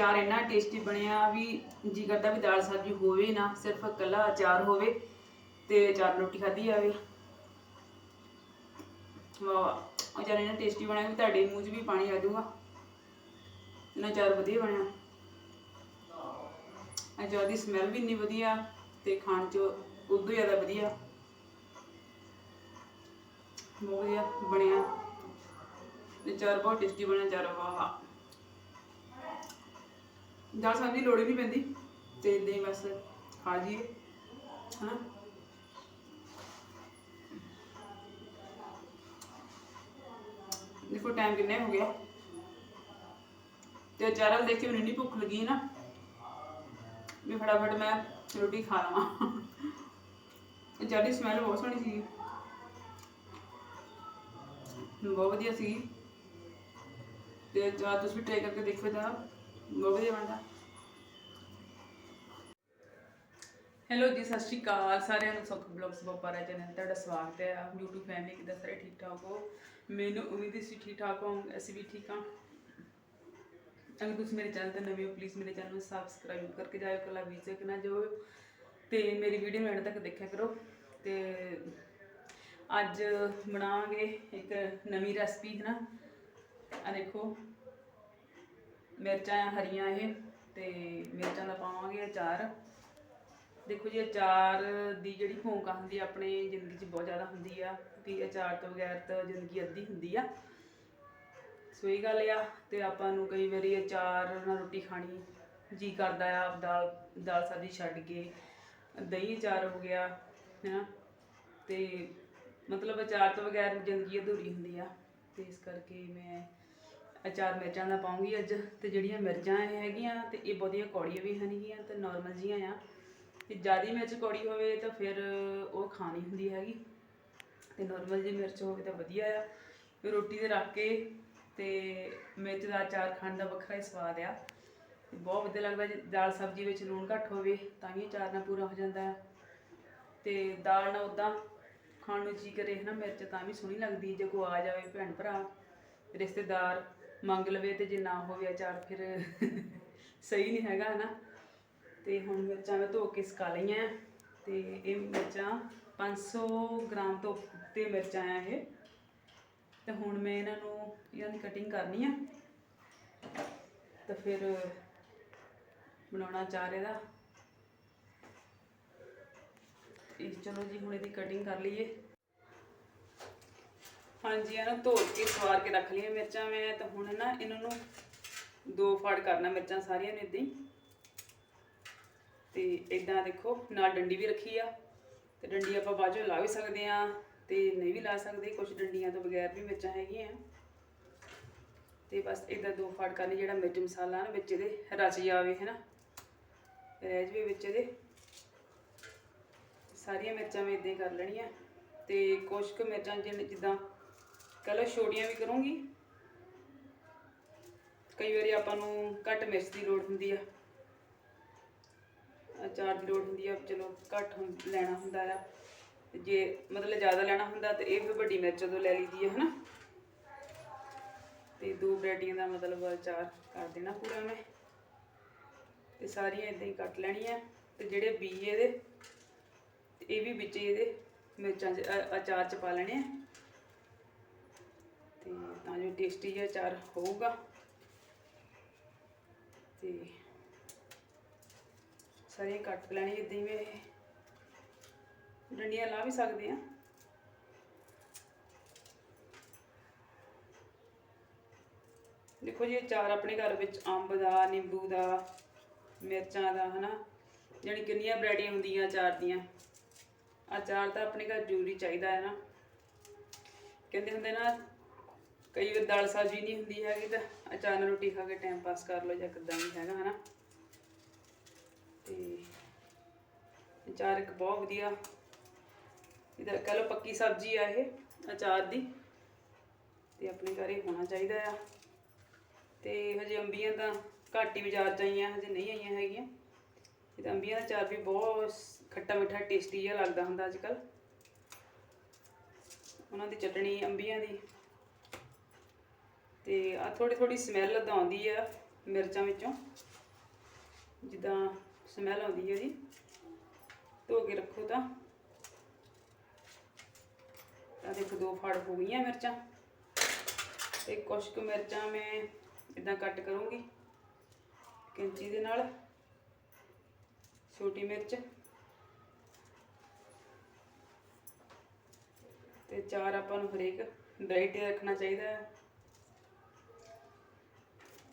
ਅਚਾਰ ਇੰਨਾ ਟੇਸਟੀ ਬਣਿਆ ਵੀ ਜੀ ਕਰਦਾ ਵੀ ਦਾਲ ਸਬਜ਼ੀ ਹੋਵੇ ਨਾ, ਸਿਰਫ ਇਕੱਲਾ ਅਚਾਰ ਹੋਵੇ ਤੇ ਅਚਾਰ ਰੋਟੀ ਖਾਧੀ ਜਾਵੇ। ਵਾਹ, ਅਚਾਰ ਇੰਨਾ ਟੇਸਟੀ ਬਣਿਆ ਵੀ ਤੁਹਾਡੇ ਮੂੰਹ 'ਚ ਵੀ ਪਾਣੀ ਆ ਜਾਊਗਾ। ਇੰਨਾ ਅਚਾਰ ਵਧੀਆ ਬਣਿਆ। ਅਚਾਰ ਦੀ ਸਮੈਲ ਵੀ ਇੰਨੀ ਵਧੀਆ ਤੇ ਖਾਣ 'ਚ ਉਦੋਂ ਜ਼ਿਆਦਾ ਵਧੀਆ। ਬਹੁਤ ਵਧੀਆ ਬਣਿਆ। ਤੇ ਅਚਾਰ ਬਹੁਤ ਟੇਸਟੀ ਬਣਿਆ ਅਚਾਰ, ਵਾਹ। ਦਾਲ ਸਬਜ਼ੀ ਦੀ ਲੋੜ ਹੀ ਨਹੀਂ ਪੈਂਦੀ। ਤੇ ਇਦਾਂ ਹੀ ਬਸ ਖਾ ਜੀਏ, ਹਨਾ? ਦੇਖੋ ਟਾਈਮ ਕਿੰਨਾ ਹੋ ਗਿਆ। ਤੇ ਅਚਾਰਾਂ ਦੇਖ ਕੇ ਮੈਨੂੰ ਇੰਨੀ ਭੁੱਖ ਲੱਗੀ ਨਾ, ਵੀ ਫਟਾਫਟ ਮੈਂ ਰੋਟੀ ਖਾ ਲਵਾਂ। ਅਚਾਰ ਦੀ ਸਮੈਲ ਬਹੁਤ ਸੋਹਣੀ ਸੀ ਬਹੁਤ ਵਧੀਆ ਸੀ ਤੇ ਅਚਾਰ ਤੁਸੀਂ ਟਰਾਈ ਕਰਕੇ ਦੇਖੋ ਤਾਂ। ਬਹੁਤ ਵਧੀਆ ਬਣਦਾ। ਹੈਲੋ ਜੀ, ਸਤਿ ਸ਼੍ਰੀ ਅਕਾਲ। ਸਾਰਿਆਂ ਨੂੰ ਸੁਖ ਬਲੌਗਸ ਬੋਪਾਰਾ ਚੈਨਲ ਤੁਹਾਡਾ ਸਵਾਗਤ ਹੈ। YouTube ਫੈਮਿਲੀ ਕਿਦਾਂ ਸਾਰੇ ਠੀਕ ਠਾਕ ਹੋ? ਮੈਨੂੰ ਉਮੀਦ ਹੈ ਤੁਸੀਂ ਠੀਕ ਠਾਕ ਹੋ ਅਸੀਂ ਵੀ ਠੀਕ ਹਾਂ। ਅਗਰ ਤੁਸੀਂ ਮੇਰੇ ਚੈਨਲ ਤੇ ਨਵੇਂ ਹੋ ਪਲੀਜ਼ ਮੇਰੇ ਚੈਨਲ ਨੂੰ ਸਬਸਕ੍ਰਾਈਬ ਕਰਕੇ ਜਾਇਓ ਕੱਲਾ ਵੀਡੀਓ ਕਿ ਨਾ ਜੋ ਤੇ ਮੇਰੀ ਵੀਡੀਓ ਨੂੰ ਐਂਡ ਤੱਕ ਦੇਖਿਆ ਕਰੋ। ਤੇ ਅੱਜ ਬਣਾਵਾਂਗੇ ਇੱਕ ਨਵੀਂ ਰੈਸਪੀ ਹੈ ਨਾ ਆ ਦੇਖੋ। ਮਿਰਚਾਂ ਆ ਹਰੀਆਂ ਇਹ, ਤੇ ਮਿਰਚਾਂ ਦਾ ਪਾਵਾਂਗੇ ਅਚਾਰ। ਦੇਖੋ ਜੀ, ਅਚਾਰ ਦੀ ਜਿਹੜੀ ਭੂਮਿਕਾ ਹੁੰਦੀ ਆ, ਆਪਣੇ ਜ਼ਿੰਦਗੀ 'ਚ ਬਹੁਤ ਜ਼ਿਆਦਾ ਹੁੰਦੀ ਆ ਵੀ ਅਚਾਰ ਤੋਂ ਬਗੈਰ ਤਾਂ ਜ਼ਿੰਦਗੀ ਅੱਧੀ ਹੁੰਦੀ ਆ। ਸੋ ਇਹ ਗੱਲ ਆ, ਤੇ ਆਪਾਂ ਨੂੰ ਕਈ ਵਾਰੀ ਅਚਾਰ ਨਾਲ ਰੋਟੀ ਖਾਣੀ ਜੀ ਕਰਦਾ ਆ ਦਾਲ ਦਾਲ ਸਬਜ਼ੀ ਛੱਡ ਕੇ। ਦਹੀਂ ਅਚਾਰ ਹੋ ਗਿਆ, ਹੈਨਾ? ਤੇ ਮਤਲਬ ਅਚਾਰ ਤੋਂ ਬਗੈਰ ਜ਼ਿੰਦਗੀ ਅਧੂਰੀ ਹੁੰਦੀ ਆ। ਤੇ ਇਸ ਕਰਕੇ ਮੈਂ ਅਚਾਰ ਮਿਰਚਾਂ ਦਾ ਪਾਉਂਗੀ ਅੱਜ ਤੇ ਜਿਹੜੀਆਂ ਮਿਰਚਾਂ ਇਹ ਹੈਗੀਆਂ ਤੇ ਇਹ ਬਹੁਤੀਆਂ ਕੌੜੀਆਂ ਵੀ ਹਨਗੀਆਂ ਤੇ ਨਾਰਮਲ ਜੀਆਂ ਆ। ਤੇ ਜ਼ਿਆਦਾ ਮਿਰਚ ਕੌੜੀ ਹੋਵੇ ਤਾਂ ਫਿਰ ਉਹ ਖਾਣੀ ਹੁੰਦੀ ਹੈਗੀ। ਤੇ ਨਾਰਮਲ ਜੀ ਮਿਰਚ ਹੋਵੇ ਤਾਂ ਵਧੀਆ ਆ। ਰੋਟੀ ਤੇ ਰੱਖ ਕੇ ਤੇ ਮਿਰਚ ਦਾ ਅਚਾਰ ਖਾਣ ਦਾ ਵੱਖਰਾ ਹੀ ਸਵਾਦ ਆ। ਬਹੁਤ ਵਧੀਆ ਲੱਗਦਾ ਜੇ ਦਾਲ ਸਬਜ਼ੀ ਵਿੱਚ ਲੂਣ ਘੱਟ ਹੋਵੇ ਤਾਂ ਵੀ ਅਚਾਰ ਨਾਲ ਪੂਰਾ ਹੋ ਜਾਂਦਾ ਹੈ ਤੇ ਦਾਲ ਨਾਲ ਉਦਾਂ ਖਾਣ ਨੂੰ ਜੀ ਕਰੇ ਨਾ ਮਿਰਚ ਤਾਂ ਵੀ ਸੋਹਣੀ ਲੱਗਦੀ ਜੇ ਕੋ ਆ ਜਾਵੇ ਭੈਣ ਭਰਾ, ਰਿਸ਼ਤੇਦਾਰ ਮੰਗ ਲਵੇ ਤੇ ਜੇ ਨਾ ਹੋਵੇ ਅਚਾਰ ਫਿਰ ਸਹੀ ਨਹੀਂ ਹੈਗਾ ਨਾ ਤੇ ਹੁਣ ਮਿਰਚਾਂ ਮੈਂ ਧੋ ਕੇ ਸੁਕਾ ਲਈਆਂ ਤੇ ਇਹ ਮਿਰਚਾਂ 500 ਗ੍ਰਾਮ ਤੋਂ ਉੱਤੇ ਮਿਰਚਾਂ ਆ ਇਹ। ਤੇ ਹੁਣ ਮੈਂ ਇਹਨਾਂ ਨੂੰ ਇਹਨਾਂ ਦੀ ਕਟਿੰਗ ਕਰਨੀ ਆ। ਤਾਂ ਫਿਰ ਬਣਾਉਣਾ ਚਾਹ ਇਹਦਾ। ਇਹ ਚਲੋ ਜੀ, ਹੁਣ ਇਹਦੀ ਕਟਿੰਗ ਕਰ ਲਈਏ। ਹਾਂਜੀ, ਇਹਨਾਂ ਨੂੰ ਧੋ ਕੇ, ਸਵਾਰ ਕੇ ਰੱਖ ਲਈਆਂ ਮਿਰਚਾਂ ਮੈਂ, ਤਾਂ ਹੁਣ ਨਾ ਇਹਨਾਂ ਨੂੰ ਦੋ ਫਾੜ ਕਰਨਾ ਮਿਰਚਾਂ ਸਾਰੀਆਂ ਨੂੰ ਇਦਾਂ ਹੀ। ਤੇ ਇਦਾਂ ਦੇਖੋ, ਨਾਲ ਡੰਡੀ ਵੀ ਰੱਖੀ ਆ, ਤੇ ਡੰਡੀ ਆਪਾਂ ਬਾਅਦ ਚੋਂ ਲਾ ਵੀ ਸਕਦੇ ਆ ਤੇ ਨਹੀਂ ਵੀ ਲਾ ਸਕਦੇ ਕੁਝ ਡੰਡੀਆਂ ਤੋਂ ਬਗੈਰ ਵੀ ਮਿਰਚਾਂ ਹੈਗੀਆਂ। ਤੇ ਬਸ ਇਦਾਂ ਦੋ ਫਾੜ ਕਰਨੀ, ਜਿਹੜਾ ਮਿਰਚ ਮਸਾਲਾ ਨਾ ਵਿੱਚ ਇਹਦੇ ਰਚ ਜਾਵੇ, ਹੈਨਾ? ਰਹਿ ਜਵੇ ਵਿੱਚ ਇਹਦੇ। ਸਾਰੀਆਂ ਮਿਰਚਾਂ ਮੈਂ ਇਦਾਂ ਹੀ ਕਰ ਲੈਣੀਆਂ, ਤੇ ਕੁਝ ਕੁ ਮਿਰਚਾਂ ਜਿਵੇਂ ਜਿੱਦਾਂ ਕਲਰ ਛੋਟੀਆਂ ਵੀ ਕਰੂੰਗੀ। ਕਈ ਵਾਰੀ ਆਪਾਂ ਨੂੰ ਘੱਟ ਮਿਰਚ ਦੀ ਲੋੜ ਹੁੰਦੀ ਆ। ਅਚਾਰ ਦੀ ਲੋੜ ਹੁੰਦੀ ਆ, ਚਲੋ ਘੱਟ ਹੁੰ- ਲੈਣਾ ਹੁੰਦਾ ਆ। ਜੇ ਮਤਲਬ ਜ਼ਿਆਦਾ ਲੈਣਾ ਹੁੰਦਾ ਤੇ ਇਹ ਵੀ ਵੱਡੀ ਮਿਰਚ ਤੋਂ ਲੈ ਲਈਦੀ ਹੈ ਹਨਾ। ਤੇ ਦੋ ਵੈਰਾਈਟੀਆਂ ਦਾ ਮਤਲਬ ਅਚਾਰ ਕਰ ਦੇਣਾ ਪੂਰਾ ਮੈਂ। ਤੇ ਸਾਰੀਆਂ ਇਦਾਂ ਹੀ ਕੱਟ ਲੈਣੀਆਂ। ਤੇ ਜਿਹੜੇ ਬੀ ਇਹਦੇ, ਇਹ ਵੀ ਵਿੱਚ ਇਹਦੇ ਮਿਰਚਾਂ 'ਚ ਅਚਾਰ 'ਚ ਪਾ ਲੈਣੇ ਆ। ਤੇ ਤਾਂ ਜੋ ਟੇਸਟੀ ਜਿਹਾ ਅਚਾਰ ਹੋਊਗਾ। ਤੇ ਸਾਰੇ ਕੱਟ ਲੈਣੀ ਇਦਾਂ ਹੀ ਮੈਂ ਡੰਡੀਆਂ ਲਾ ਵੀ ਸਕਦੇ ਆ। ਦੇਖੋ ਜੀ, ਅਚਾਰ ਆਪਣੇ ਘਰ ਵਿੱਚ ਅੰਬ ਦਾ, ਨਿੰਬੂ ਦਾ, ਮਿਰਚਾਂ ਦਾ, ਹਨਾ? ਜਾਣੀ ਕਿੰਨੀਆਂ ਵੈਰਾਈਟੀਆਂ ਹੁੰਦੀਆਂ ਅਚਾਰ ਦੀਆਂ। ਅਚਾਰ ਤਾਂ ਆਪਣੇ ਘਰ ਜ਼ਰੂਰੀ ਚਾਹੀਦਾ ਹੈ ਨਾ। ਕਹਿੰਦੇ ਹੁੰਦੇ ਨਾ ਕਈ ਵਾਰ ਦਾਲ ਸਬਜ਼ੀ ਨਹੀਂ ਹੁੰਦੀ ਹੈਗੀ ਤਾਂ ਅਚਾਰ ਨਾਲ ਰੋਟੀ ਖਾ ਕੇ ਟਾਈਮ ਪਾਸ ਕਰ ਲਓ ਜਾਂ ਕਿੱਦਾਂ ਵੀ ਹੈਗਾ, ਹਨਾ? ਤੇ ਅਚਾਰ ਇੱਕ ਬਹੁਤ ਵਧੀਆ। ਇਹਦਾ ਕਹ ਲਓ ਪੱਕੀ ਸਬਜ਼ੀ ਆ ਇਹ, ਅਚਾਰ ਦੀ। ਤੇ ਆਪਣੇ ਘਰੇ ਹੋਣਾ ਚਾਹੀਦਾ ਆ। ਤੇ ਹਜੇ ਅੰਬੀਆਂ ਤਾਂ ਘੱਟ ਹੀ ਬਾਜ਼ਾਰ ਚ ਆਈਆਂ, ਹਜੇ ਨਹੀਂ ਆਈਆਂ ਹੈਗੀਆਂ। ਇਹ ਤਾਂ ਅੰਬੀਆਂ ਦਾ ਅਚਾਰ ਵੀ ਬਹੁਤ ਖੱਟਾ ਮਿੱਠਾ ਟੇਸਟੀ ਜਿਹਾ ਲੱਗਦਾ ਹੁੰਦਾ ਅੱਜ ਕੱਲ ਉਹਨਾਂ ਦੀ ਚਟਣੀ, ਅੰਬੀਆਂ ਦੀ। ਤੇ ਆ ਥੋੜੀ ਥੋੜੀ ਸਮੈਲ ਆਉਂਦੀ ਆ ਮਿਰਚਾਂ ਵਿੱਚੋਂ। ਜਿੱਦਾਂ ਸਮੈਲ ਆਉਂਦੀ ਹੈ ਇਹਦੀ। ਧੋ ਕੇ ਰੱਖੋ ਤਾਂ। ਤਾਂ ਦੇਖੋ ਦੋ ਫੜ ਹੋ ਗਈਆਂ ਮਿਰਚਾਂ। ਤੇ ਕੁਛ ਕੁ ਮਿਰਚਾਂ ਮੈਂ ਇਦਾਂ ਕੱਟ ਕਰੂੰਗੀ ਕੈਂਚੀ ਦੇ ਨਾਲ। ਛੋਟੀ ਮਿਰਚ। ਤੇ ਚਾਰ ਆਪਾਂ ਨੂੰ ਹਰੇਕ ਡਰਾਈ ਰੱਖਣਾ ਚਾਹੀਦਾ। ਹੈ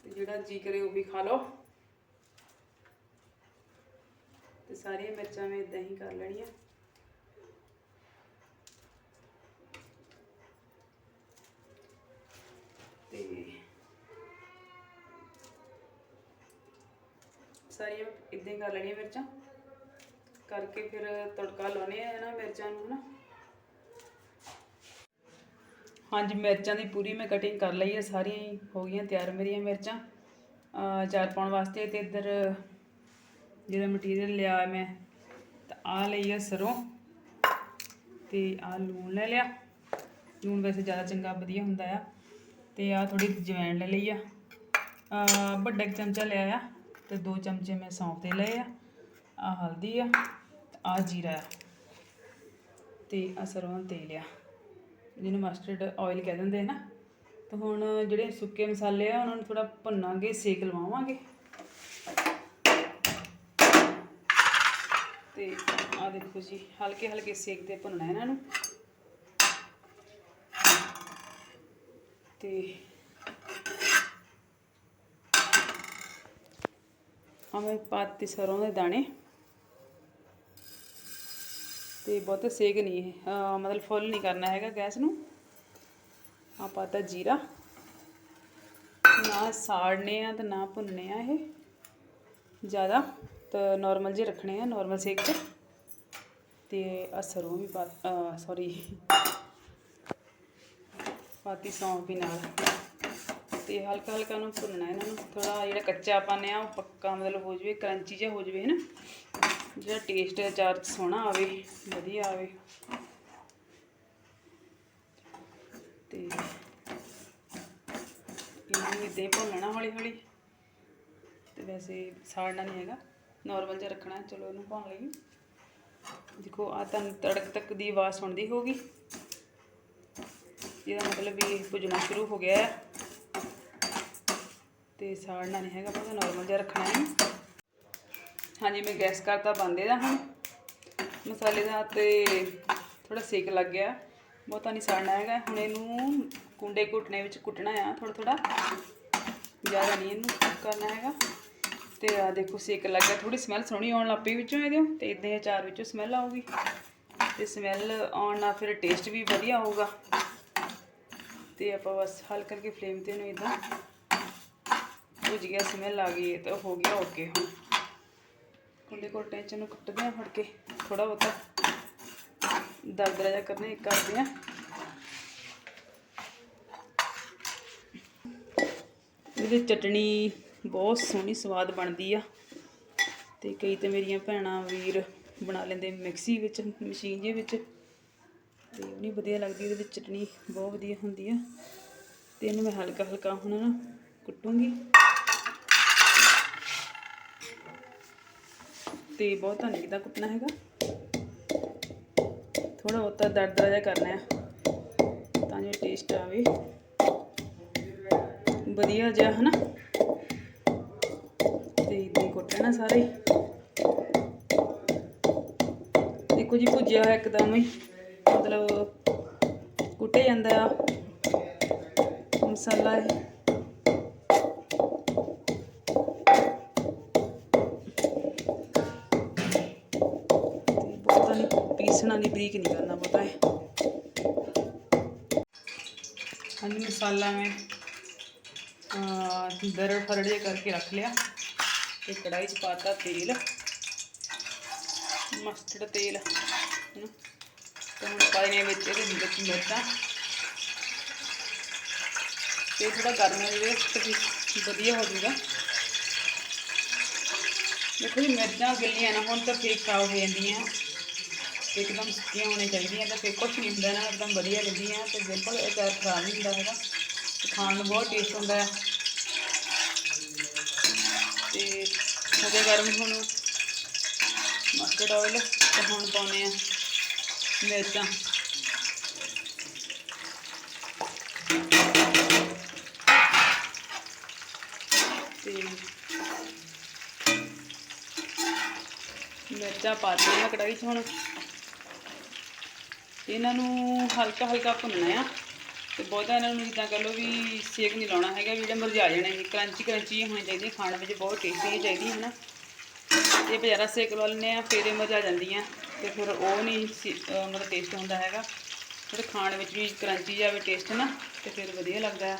ਤੇ ਜਿਹੜਾ ਜੀ ਕਰੇ ਉਹ ਵੀ ਖਾ ਲਓ। ਤੇ ਸਾਰੀਆਂ ਮਿਰਚਾਂ ਮੈਂ ਇਦਾਂ ਹੀ ਕਰ ਲੈਣੀਆਂ। ਤੇ ਸਾਰੀਆਂ ਇਦਾਂ ਹੀ ਕਰ ਲੈਣੀਆਂ ਮਿਰਚਾਂ। ਕਰਕੇ ਫਿਰ ਤੜਕਾ ਲਾਉਣੇ ਆ ਨਾ ਮਿਰਚਾਂ ਨੂੰ ਹਨਾ ਹਾਂਜੀ, ਮਿਰਚਾਂ ਦੀ ਪੂਰੀ ਮੈਂ ਕਟਿੰਗ ਕਰ ਲਈ ਹੈ ਸਾਰੀਆਂ ਹੀ ਹੋ ਗਈਆਂ, ਤਿਆਰ ਮੇਰੀਆਂ ਮਿਰਚਾਂ। ਅਹ ਚਾਰ ਪਾਉਣ ਵਾਸਤੇ ਤੇ ਇੱਧਰ ਜਿਹੜਾ ਮਟੀਰੀਅਲ ਲਿਆ ਮੈਂ, ਤਾਂ ਆ ਲਈ ਹੈ ਸਰੋਂ, ਤੇ ਆ ਲੂਣ ਲੈ ਲਿਆ। ਲੂਣ ਵੈਸੇ ਜ਼ਿਆਦਾ ਚੰਗਾ ਵਧੀਆ ਹੁੰਦਾ ਆ, ਤੇ ਆ ਥੋੜੀ ਜਵੈਣ ਲੈ ਲਈ ਆ। ਵੱਡਾ ਇੱਕ ਚਮਚਾ ਲਿਆ ਆ, ਤੇ ਦੋ ਚਮਚੇ ਮੈਂ ਸੌਂਫ ਦੇ ਲਏ ਆ ਆ ਹਲਦੀ ਆ ਆ ਜੀਰਾ ਆ, ਤੇ ਆ ਸਰੋਂ ਦਾ ਤੇਲ ਆ। ਜਿਹਨੂੰ ਮਸਟਰਡ ਆਇਲ ਕਹਿ ਦਿੰਦੇ ਆ ਨਾ, ਤਾਂ ਹੁਣ ਜਿਹੜੇ ਸੁੱਕੇ ਮਸਾਲੇ ਆ, ਉਹਨਾਂ ਨੂੰ ਥੋੜਾ ਭੁੰਨਾਂਗੇ, ਸੇਕ ਲਵਾਵਾਂਗੇ। ਤੇ ਆ ਦੇਖੋ ਜੀ ਹਲਕੇ ਹਲਕੇ ਸੇਕ ਤੇ ਭੁੰਨਣਾ ਇਹਨਾਂ ਨੂੰ। ਤੇ ਆਵੇਂ ਪਾਤੀ ਸਰੋਂ ਦੇ ਦਾਣੇ। ਤੇ ਬਹੁਤ ਸੇਕ ਨਹੀਂ ਇਹ। ਮਤਲਬ ਫੁੱਲ ਨਹੀਂ ਕਰਨਾ ਹੈਗਾ ਗੈਸ ਨੂੰ। ਆ ਪਾਤਾ ਜੀਰਾ। ਨਾ ਸਾੜਨੇ ਆ ਤੇ ਨਾ ਭੁੰਨੇ ਆ ਇਹ। ਜ਼ਿਆਦਾ ਤਾਂ ਨਾਰਮਲ ਜੇ ਰੱਖਣੇ ਆ ਨਾਰਮਲ ਸੇਕ 'ਚ ਤੇ ਆ ਸਰੋਂ ਵੀ ਪਾ ਸੌਰੀ ਪਾਤੀ ਸੌਂਫ ਵੀ ਨਾਲ। ਤੇ ਹਲਕਾ ਹਲਕਾ ਨੂੰ ਭੁੰਨਣਾ ਇਹਨਾਂ ਨੂੰ। ਥੋੜਾ ਜਿਹੜਾ ਕੱਚਾ ਪਾਣੇ ਆ, ਉਹ ਪੱਕਾ ਮਤਲਬ ਹੋ ਜਵੇ ਕਰੰਚੀ ਜਿਹਾ ਹੋ ਜਵੇ ਨਾ। ਜਿਹੜਾ ਟੇਸਟ ਅਚਾਰ 'ਚ ਸੋਹਣਾ ਆਵੇ, ਵਧੀਆ ਆਵੇ। ਤੇ ਇਹਨੂੰ ਇਦਾਂ ਭੁੰਨਣਾ ਹੌਲੀ ਹੌਲੀ। ਤੇ ਵੈਸੇ ਸਾੜਨਾ ਨਹੀਂ ਹੈਗਾ ਨਾਰਮਲ ਜਿਹਾ ਰੱਖਣਾ, ਚਲੋ ਇਹਨੂੰ ਭੁੰਨ ਲਈ ਦੇਖੋ ਆ ਤਾਂ ਤੜਕ ਤੱਕ ਦੀ ਆਵਾਜ਼ ਸੁਣਦੀ ਹੋਗੀ ਇਹਦਾ ਮਤਲਬ ਵੀ ਇਹ ਭੁਜਣਾ ਸ਼ੁਰੂ ਹੋ ਗਿਆ ਹੈ। ਤੇ ਸਾੜਨਾ ਨਹੀਂ ਹੈਗਾ ਬਸ ਨਾਰਮਲ ਜਿਹਾ ਰੱਖਣਾ ਹੈ। ਹਾਂਜੀ, ਮੈਂ ਗੈਸ ਕਰਤਾ ਬੰਦੇ ਦਾ ਹੁਣ। ਮਸਾਲੇ ਦਾ ਤੇ ਥੋੜਾ ਸੇਕ ਲੱਗ ਗਿਆ। ਬਹੁਤਾ ਨਹੀਂ ਸਾੜਨਾ ਹੈਗਾ। ਹੁਣ ਇਹਨੂੰ ਕੁੰਡੇ ਘੁੱਟਣੇ ਵਿੱਚ ਕੁੱਟਣਾ ਆ ਥੋੜਾ ਥੋੜਾ ਜ਼ਿਆਦਾ ਨਹੀਂ ਇਹਨੂੰ ਕਰਨਾ ਹੈਗਾ। ਤੇ ਆ ਦੇਖੋ, ਸੇਕ ਲੱਗ ਗਿਆ। ਥੋੜੀ ਸਮੈਲ ਸੋਹਣੀ ਆਉਣ ਲੱਗ ਪਈ ਵਿੱਚੋਂ ਇਹਦੇ। ਤੇ ਇਦਾਂ ਹੀ ਚਾਰ ਵਿੱਚੋਂ ਸਮੈਲ ਆਊਗੀ। ਤੇ ਸਮੈਲ ਆਉਣ ਨਾਲ ਫਿਰ ਟੇਸਟ ਵੀ ਵਧੀਆ ਆਊਗਾ। ਤੇ ਆਪਾਂ ਬਸ ਹਲਕਾ ਕਰਕੇ ਫਲੇਮ ਤੇ ਇਹਨੂੰ ਇਦਾਂ ਭੁੱਜ ਗਿਆ, ਸਮੈਲ ਆ ਗਈ ਹੈ ਤਾਂ ਹੋ ਗਿਆ ਓਕੇ ਹੁਣ। ਕੁੰਡੇ ਕੋਲ ਚ ਨੂੰ ਕੱਟਦੇ ਆ ਫੜ ਕੇ ਥੋੜਾ ਬਹੁਤਾ ਦਰਦਰਾ ਜਿਹਾ ਕਰਨੇ ਕਰਦੇ ਆ ਇਹਦੀ ਚਟਣੀ ਬਹੁਤ ਸੋਹਣੀ ਸਵਾਦ ਬਣਦੀ ਆ ਤੇ ਕਈ ਤੇ ਮੇਰੀਆਂ ਭੈਣਾਂ ਵੀਰ ਬਣਾ ਲੈਂਦੇ ਮਿਕਸੀ ਵਿੱਚ, ਮਸ਼ੀਨ ਜੇ ਵਿੱਚ। ਤੇ ਉਹ ਨਹੀਂ ਵਧੀਆ ਲੱਗਦੀ ਇਹਦੇ ਵਿੱਚ ਚਟਣੀ, ਬਹੁਤ ਵਧੀਆ ਹੁੰਦੀ ਆ। ਤੇ ਇਹਨੂੰ ਮੈਂ ਹਲਕਾ ਹਲਕਾ ਹੁਣ ਨਾ ਕੁੱਟੂੰਗੀ। ਤੇ ਬਹੁਤਾ ਨਹੀਂ ਕਿਦਾ ਕੁੱਟਣਾ ਹੈਗਾ। ਥੋੜਾ ਬਹੁਤਾ ਦਰਦਰਾ ਜਿਹਾ ਕਰਨਾ ਹੈ ਤਾਂ ਜੋ ਟੇਸਟ ਆਵੇ। ਵਧੀਆ ਜਿਹਾ, ਹਨਾ। ਤੇ ਇਦਾਂ ਕੁੱਟਣਾ ਸਾਰੇ। ਹੀ। ਦੇਖੋ ਜੀ ਭੁੱਜਿਆ ਹੋਇਆ ਇੱਕਦਮ ਹੀ। ਮਤਲਬ ਕੁੱਟੇ ਜਾਂਦਾ ਆ। ਮਸਾਲਾ ਹੈ ਤੇ ਬਹੁਤਾ ਨਹੀਂ ਪੀਸਣਾ ਨਹੀਂ ਬਰੀਕ ਨਹੀਂ ਕਰਨਾ ਬਹੁਤਾ ਹੈ। ਹਾਂਜੀ, ਮਸਾਲਾ ਮੈਂ, ਅਹ ਦਰੜ ਫਰੜ ਜਿਹਾ ਕਰਕੇ ਰੱਖ ਲਿਆ ਤੇ ਕੜਾਈ 'ਚ ਪਾਤਾ ਤੇਲ। ਮਸਟਰਡ ਤੇਲ, ਹਨਾ? ਤੇ ਹੁਣ ਪਾਣੇ ਵਿੱਚ ਇਹਦੇ ਵਿੱਚ ਮਿਰਚਾਂ। ਤੇ ਥੋੜਾ ਗਰਮ ਹੋ ਜਾਵੇ ਤੇ ਫਿਰ ਵਧੀਆ ਹੋ ਜਾਊਗਾ ਦੇਖੋ ਜੀ, ਮਿਰਚਾਂ ਗਿੱਲੀਆਂ ਨਾ, ਹੁਣ ਤਾਂ ਫੇਕ ਖਰਾਬ ਹੋ ਜਾਂਦੀਆਂ। ਇੱਕਦਮ ਸੁੱਕੀਆਂ ਹੋਣੀਆਂ ਚਾਹੀਦੀਆਂ ਤਾਂ ਫਿਰ ਕੁਛ ਨਹੀਂ ਹੁੰਦਾ ਨਾ, ਇੱਕਦਮ ਵਧੀਆ ਲੱਗਦੀਆਂ ਤੇ ਬਿਲਕੁਲ ਇਹ ਅਚਾਰ ਖਰਾਬ ਨਹੀਂ ਹੁੰਦਾ ਹੈਗਾ। ਤੇ ਖਾਣ ਨੂੰ ਬਹੁਤ ਟੇਸਟ ਹੁੰਦਾ ਹੈ ਹੋ ਗਿਆ ਗਰਮ ਹੁਣ ਮਸਟਰਡ ਆਇਲ ਤੇ ਹੁਣ ਪਾਉਣੇ ਆ ਮਿਰਚਾਂ। ਤੇ ਮਿਰਚਾਂ ਪਾ ਦਿੱਤੀਆਂ ਕੜਾਹੀ 'ਚ ਹੁਣ। ਇਹਨਾਂ ਨੂੰ ਹਲਕਾ ਹਲਕਾ ਭੁੰਨਣਾ ਆ ਤੇ ਬਹੁਤਾ ਇਹਨਾਂ ਨੂੰ ਜਿੱਦਾਂ ਕਹ ਲਓ ਵੀ ਸੇਕ ਨਹੀਂ ਲਾਉਣਾ ਹੈਗਾ, ਵੀ ਜਿਹੜਾ ਮੁਰਝਾ ਜਾਣਾ, ਇਹ ਕਰੰਚੀ ਕਰੰਚੀ ਹੋਣੀ ਚਾਹੀਦੀ, ਖਾਣ ਵਿੱਚ ਬਹੁਤ ਟੇਸਟੀ ਚਾਹੀਦੀ ਹੈ ਨਾ ਇਹ ਬਜ਼ਾਰਾ ਸੇਕ ਲਾ ਲੈਂਦੇ ਆ, ਫਿਰ ਇਹ ਮੁਰਝਾ ਜਾਂਦੀਆਂ ਤੇ ਫਿਰ ਉਹ ਨਹੀਂ ਸੀ- ਅਹ ਮਤਲਬ ਟੇਸਟ ਹੁੰਦਾ ਹੈਗਾ। ਫਿਰ ਖਾਣ ਵਿੱਚ ਵੀ ਕਰੰਚੀ ਜਾਵੇ ਟੇਸਟ ਨਾ, ਤੇ ਫਿਰ ਵਧੀਆ ਲੱਗਦਾ ਆ।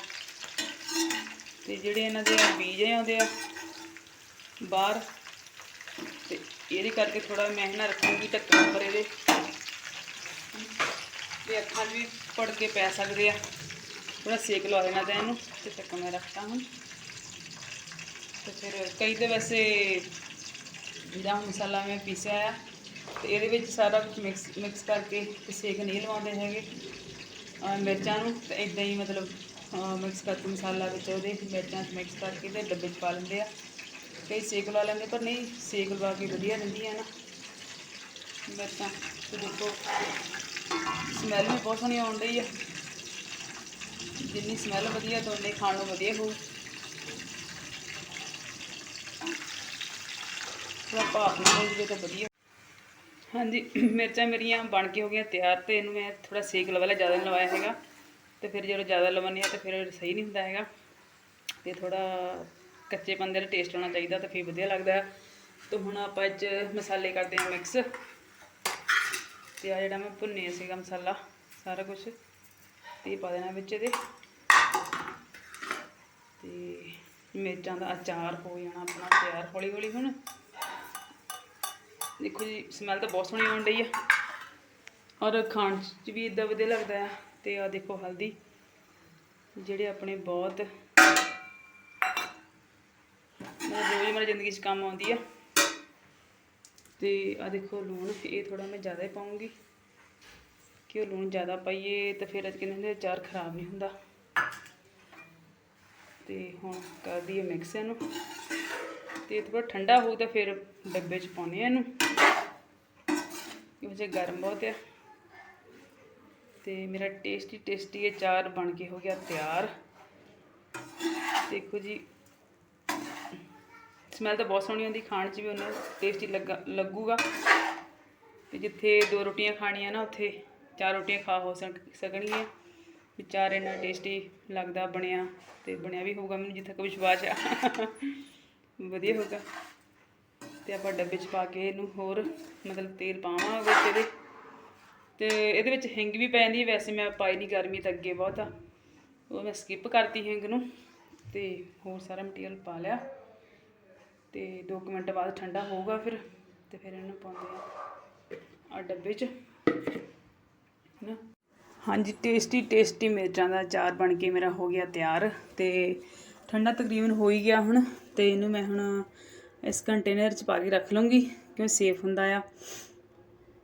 ਤੇ ਜਿਹੜੇ ਇਹਨਾਂ ਦੇ ਬੀਜ ਆਉਂਦੇ ਆ, ਬਾਹਰ, ਤੇ ਇਹਦੇ ਕਰਕੇ ਥੋੜਾ ਮੈਂ ਨਾ ਰੱਖੂੰਗੀ ਢੱਕਣ ਉੱਪਰ ਇਹਦੇ। ਤੇ ਅੱਖਾਂ 'ਚ ਵੀ ਪੜ ਕੇ ਪੈ ਸਕਦੇ ਆ। ਥੋੜਾ ਸੇਕ ਲਵਾ ਦੇਣਾ ਤਾਂ ਇਹਨੂੰ, ਤੇ ਢੱਕਣ ਮੈਂ ਰੱਖਦਾ ਹੁਣ। ਤੇ ਫਿਰ ਕਈ ਤਾਂ ਵੈਸੇ ਜਿਹੜਾ ਮਸਾਲਾ ਮੈਂ ਪੀਸਿਆ ਆ, ਤੇ ਇਹਦੇ ਵਿੱਚ ਸਾਰਾ ਕੁਝ ਮਿਕਸ ਮਿਕਸ ਕਰਕੇ ਤੇ ਸੇਕ ਨਹੀਂ ਲਵਾਉਂਦੇ ਹੈਗੇ। ਮਿਰਚਾਂ ਨੂੰ ਤੇ ਇਦਾਂ ਹੀ ਮਤਲਬ ਮਿਕਸ ਕਰਕੇ ਮਸਾਲਾ ਵਿੱਚ ਉਹਦੇ ਮਿਰਚਾਂ 'ਚ ਮਿਕਸ ਕਰਕੇ ਤੇ ਡੱਬੇ 'ਚ ਪਾ ਲੈਂਦੇ ਆ। ਕਈ ਸੇਕ ਲਵਾ ਲੈਂਦੇ, ਪਰ ਨਹੀਂ, ਸੇਕ ਲਵਾ ਕੇ ਵਧੀਆ ਰਹਿੰਦੀਆਂ ਨਾ। ਮਿਰਚਾਂ, ਤੇ ਦੇਖੋ। ਸਮੈਲ ਵੀ ਬਹੁਤ ਸੋਹਣੀ ਆਉਣ ਡਈ ਆ। ਜਿੰਨੀ ਸਮੈਲ ਵਧੀਆ ਤਾਂ ਉਨੇ ਖਾਣ ਨੂੰ ਵਧੀਆ ਹੋਊ। ਥੋੜਾ ਭਾਪ ਨਾਲ ਹੋ ਜਾਵੇ ਤਾਂ ਵਧੀਆ। ਹਾਂਜੀ, ਮਿਰਚਾਂ ਮੇਰੀਆਂ ਬਣ ਕੇ ਹੋ ਗਈਆਂ ਤਿਆਰ ਤੇ ਇਹਨੂੰ ਮੈਂ ਥੋੜਾ ਸੇਕ ਲਵਾ ਲਿਆ, ਜ਼ਿਆਦਾ ਨਹੀਂ ਲਵਾਇਆ ਹੈਗਾ। ਤੇ ਫਿਰ ਜਦੋਂ ਜ਼ਿਆਦਾ ਲਵਾਉਂਦੇ ਆ ਤਾਂ ਫਿਰ ਸਹੀ ਨਹੀਂ ਹੁੰਦਾ ਹੈਗਾ। ਤੇ ਥੋੜਾ ਕੱਚੇ ਪੰਦੇ ਦਾ ਟੇਸਟ ਆਉਣਾ ਚਾਹੀਦਾ ਤਾਂ ਫਿਰ ਵਧੀਆ ਲੱਗਦਾ। ਹੈ। ਹੁਣ ਆਪਾਂ ਇਹ 'ਚ ਮਸਾਲੇ ਕਰਦੇ ਹਾਂ ਮਿਕਸ ਤੇ ਆ ਜਿਹੜਾ ਮੈਂ ਭੁੰਨਿਆ ਸੀਗਾ ਮਸਾਲਾ, ਸਾਰਾ ਕੁਝ ਤੇ ਇਹ ਪਾ ਦੇਣਾ ਵਿੱਚ ਇਹਦੇ। ਤੇ ਮਿਰਚਾਂ ਦਾ ਅਚਾਰ ਹੋ ਜਾਣਾ ਆਪਣਾ, ਤਿਆਰ ਹੌਲੀ ਹੌਲੀ ਹੁਣ। ਦੇਖੋ ਜੀ ਸਮੈਲ ਤਾਂ ਬਹੁਤ ਸੋਹਣੀ ਆਉਣ ਡਈ ਆ। ਔਰ ਖਾਣ 'ਚ ਵੀ ਇਦਾਂ ਵਧੀਆ ਲੱਗਦਾ ਆ। ਤੇ ਆ ਦੇਖੋ ਹਲਦੀ, ਜਿਹੜੇ ਆਪਣੇ ਬਹੁਤ ਮਤਲਬ ਰੋਜ਼ਮਰ੍ਹਾ ਜ਼ਿੰਦਗੀ 'ਚ ਕੰਮ ਆਉਂਦੀ ਆ। ਤੇ ਆ ਦੇਖੋ ਲੂਣ ਇਹ ਥੋੜਾ ਮੈਂ ਜ਼ਿਆਦਾ ਹੀ ਪਾਉਂਗੀ ਕਿ ਉਹ ਲੂਣ ਜ਼ਿਆਦਾ ਪਾਈਏ ਤਾਂ ਫਿਰ ਅੱਜ ਕਹਿੰਦੇ ਹੁੰਦੇ ਅਚਾਰ ਖਰਾਬ ਨਹੀਂ ਹੁੰਦਾ। ਤੇ ਹੁਣ ਕਰ ਦਈਏ ਮਿਕਸ ਇਹਨੂੰ। ਤੇ ਥੋੜਾ ਠੰਡਾ ਹੋਊ ਤਾਂ ਫਿਰ ਡੱਬੇ 'ਚ ਪਾਉਣੇ ਆ ਇਹਨੂੰ। ਇਹ ਜੇ ਗਰਮ ਬਹੁਤ ਆ। ਤੇ ਮੇਰਾ ਟੇਸਟੀ ਟੇਸਟੀ ਅਚਾਰ ਬਣ ਕੇ ਹੋ ਗਿਆ ਤਿਆਰ। ਦੇਖੋ ਜੀ ਸਮੈਲ ਤਾਂ ਬਹੁਤ ਸੋਹਣੀ ਆਉਂਦੀ ਖਾਣ 'ਚ ਵੀ ਉਹਨਾਂ ਟੇਸਟੀ ਲੱਗਾ, ਲੱਗੂਗਾ। ਤੇ ਜਿੱਥੇ ਦੋ ਰੋਟੀਆਂ ਖਾਣੀਆਂ ਨਾ, ਉੱਥੇ ਚਾਰ ਰੋਟੀਆਂ ਖਾ ਹੋ ਸਕਣਗੀਆਂ। ਵੀ ਚਾਰ ਇੰਨਾ ਟੇਸਟੀ ਲੱਗਦਾ ਬਣਿਆ ਤੇ ਬਣਿਆ ਵੀ ਹੋਊਗਾ, ਮੈਨੂੰ ਜਿੱਥੇ ਤੱਕ ਵਿਸ਼ਵਾਸ ਆ। ਵਧੀਆ ਹੋਊਗਾ। ਤੇ ਆਪਾਂ ਡੱਬੇ 'ਚ ਪਾ ਕੇ ਇਹਨੂੰ ਹੋਰ ਮਤਲਬ ਤੇਲ ਪਾਵਾਂ ਵਿੱਚ ਇਹਦੇ। ਤੇ ਇਹਦੇ ਵਿੱਚ ਹਿੰਗ ਵੀ ਪੈ ਜਾਂਦੀ ਵੈਸੇ ਮੈਂ ਪਾਈ ਨਹੀਂ ਗਰਮੀ ਤਾਂ ਅੱਗੇ ਬਹੁਤ ਆ। ਉਹ ਮੈਂ ਸਕਿਪ ਕਰਤੀ ਹਿੰਗ ਨੂੰ ਤੇ ਹੋਰ ਸਾਰਾ ਮਟੀਰੀਅਲ ਪਾ ਲਿਆ। ਤੇ 2 ਮਿੰਟ ਬਾਅਦ ਠੰਡਾ ਹੋਊਗਾ ਫਿਰ, ਤੇ ਫਿਰ ਇਹਨੂੰ ਪਾਉਂਦੇ ਆ ਆ ਡੱਬੇ 'ਚ ਨਾ ਹਾਂਜੀ ਟੇਸਟੀ ਟੇਸਟੀ ਮਿਰਚਾਂ ਦਾ ਅਚਾਰ ਬਣ ਕੇ ਮੇਰਾ ਹੋ ਗਿਆ ਤਿਆਰ ਤੇ ਠੰਡਾ ਤਕਰੀਬਨ ਹੋ ਹੀ ਗਿਆ ਹੁਣ ਤੇ ਇਹਨੂੰ ਮੈਂ ਹੁਣ ਇਸ ਕੰਟੇਨਰ 'ਚ ਪਾ ਕੇ ਰੱਖ ਲਵਾਂਗੀ ਕਿਉਂ ਸੇਫ ਹੁੰਦਾ ਆ।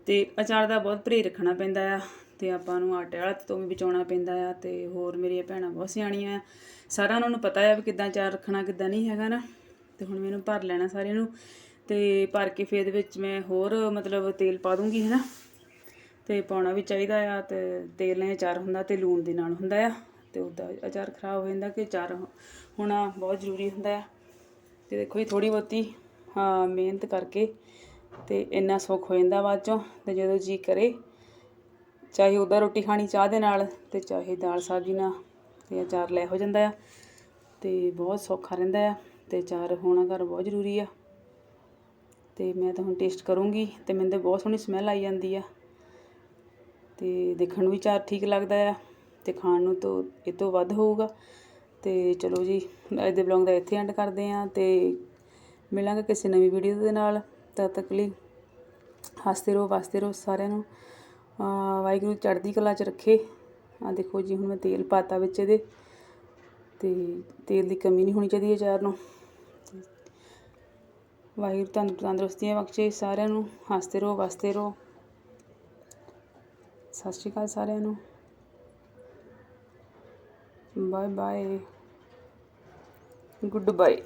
ਤੇ ਅਚਾਰ ਦਾ ਬਹੁਤ ਪਰਹੇਜ਼ ਰੱਖਣਾ ਪੈਂਦਾ ਆ ਤੇ ਆਪਾਂ ਨੂੰ ਆਟੇ ਵਾਲਾ ਤੋਂ ਵੀ ਬਚਾਉਣਾ ਪੈਂਦਾ ਆ ਤੇ ਹੋਰ ਮੇਰੀਆਂ ਭੈਣਾਂ ਬਹੁਤ ਸਿਆਣੀਆਂ ਆ। ਸਾਰਾ ਉਹਨਾਂ ਨੂੰ ਪਤਾ ਆ ਵੀ ਕਿੱਦਾਂ ਅਚਾਰ ਰੱਖਣਾ ਕਿੱਦਾਂ ਨਹੀਂ ਹੈਗਾ ਨਾ। ਤੇ ਹੁਣ ਮੈਨੂੰ ਭਰ ਲੈਣਾ ਸਾਰਿਆਂ ਨੂੰ ਤੇ ਭਰ ਕੇ ਫਿਰ ਇਹਦੇ ਵਿੱਚ ਮੈਂ ਹੋਰ ਮਤਲਬ ਤੇਲ ਪਾ ਦੂੰਗੀ ਹੈ ਨਾ ਤੇ ਪਾਉਣਾ ਵੀ ਚਾਹੀਦਾ ਆ ਤੇ ਤੇਲ ਨਾਲ ਅਚਾਰ ਹੁੰਦਾ ਤੇ ਲੂਣ ਦੇ ਨਾਲ ਹੁੰਦਾ ਆ ਤੇ ਉਹਦਾ ਅਚਾਰ ਖਰਾਬ ਹੋ ਜਾਂਦਾ ਕਿ ਅਚਾਰ ਹੋਣਾ ਬਹੁਤ ਜ਼ਰੂਰੀ ਹੁੰਦਾ ਆ। ਤੇ ਦੇਖੋ ਜੀ ਥੋੜੀ ਬਹੁਤੀ, ਹਾਂ, ਮਿਹਨਤ ਕਰਕੇ ਤੇ ਇੰਨਾ ਸੁੱਖ ਹੋ ਜਾਂਦਾ ਬਾਅਦ ਚੋਂ ਤੇ ਜਦੋਂ ਜੀ ਕਰੇ, ਚਾਹੇ ਉਹਦਾ ਰੋਟੀ ਖਾਣੀ ਚਾਹ ਦੇ ਨਾਲ ਤੇ ਚਾਹੇ ਦਾਲ ਸਬਜ਼ੀ ਨਾਲ ਤੇ ਅਚਾਰ ਲੈ ਹੋ ਜਾਂਦਾ ਆ ਤੇ ਬਹੁਤ ਸੌਖਾ ਰਹਿੰਦਾ ਆ। ਅਤੇ ਅਚਾਰ ਹੋਣਾ ਘਰ ਬਹੁਤ ਜ਼ਰੂਰੀ ਆ। ਅਤੇ ਮੈਂ ਤਾਂ ਹੁਣ ਟੇਸਟ ਕਰੂੰਗੀ ਅਤੇ ਮੈਨੂੰ ਤਾਂ ਬਹੁਤ ਸੋਹਣੀ ਸਮੈਲ ਆਈ ਜਾਂਦੀ ਆ। ਅਤੇ ਦੇਖਣ ਨੂੰ ਵੀ ਚਾਰ ਠੀਕ ਲੱਗਦਾ ਆ ਅਤੇ ਖਾਣ ਨੂੰ ਤਾਂ ਇਹ ਤੋਂ ਵੱਧ ਹੋਊਗਾ। ਅਤੇ ਚਲੋ ਜੀ ਅੱਜ ਦੇ ਬਲੌਗ ਦਾ ਇੱਥੇ ਐਂਡ ਕਰਦੇ ਹਾਂ ਅਤੇ ਮਿਲਾਂਗੇ ਕਿਸੇ ਨਵੀਂ ਵੀਡੀਓ ਦੇ ਨਾਲ। ਤਦ ਤੱਕ ਲਈ ਹੱਸਦੇ ਰਹੋ, ਵਸਦੇ ਰਹੋ ਸਾਰਿਆਂ ਨੂੰ। ਵਾਹਿਗੁਰੂ ਚੜ੍ਹਦੀ ਕਲਾ 'ਚ ਰੱਖੇ। ਆ ਦੇਖੋ ਜੀ, ਹੁਣ ਮੈਂ ਤੇਲ ਪਾਤਾ ਵਿੱਚ ਇਹਦੇ। ਅਤੇ ਤੇਲ ਦੀ ਕਮੀ ਨਹੀਂ ਹੋਣੀ ਚਾਹੀਦੀ ਅਚਾਰ ਨੂੰ। ਵਾਹਿਗੁਰੂ ਤੁਹਾਨੂੰ ਤੰਦਰੁਸਤੀਆਂ ਬਖਸ਼ੇ, ਸਾਰਿਆਂ ਨੂੰ ਹੱਸਦੇ ਰਹੋ, ਵਸਦੇ ਰਹੋ। ਸਤਿ ਸ਼੍ਰੀ ਅਕਾਲ ਸਾਰਿਆਂ ਨੂੰ। Bye bye goodbye.